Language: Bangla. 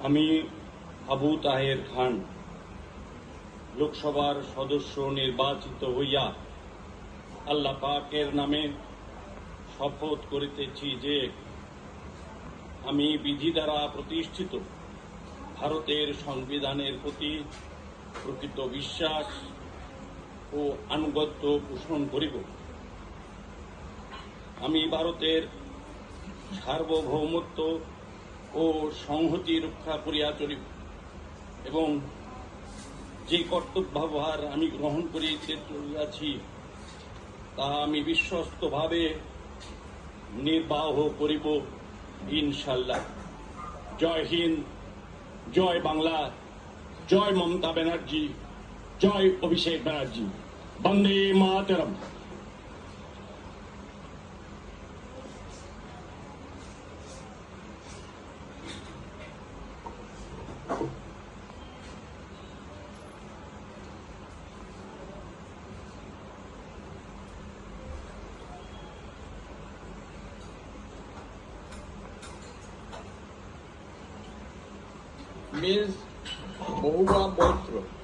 আমি আবু তাহের খান, লোকসভার সদস্য নির্বাচিত হইয়া আল্লাহ পাকের নামে শপথ করিতেছি যে আমি বিধি দ্বারা প্রতিষ্ঠিত ভারতের সংবিধানের প্রতি প্রকৃত বিশ্বাস ও আনুগত্য পোষণ করিব। আমি ভারতের সার্বভৌমত্ব ও সংহতি রক্ষা করিয়া চলিব। এবং যে কর্তব্যভার আমি গ্রহণ করিতে চলিয়াছি, তা আমি বিশ্বস্তভাবে নির্বাহ করিব ইনশাল্লাহ জয় হিন্দ, জয় বাংলা, জয় মমতা ব্যানার্জি, জয় অভিষেক ব্যানার্জি। বন্দে মাতরম। means Moga Mantra.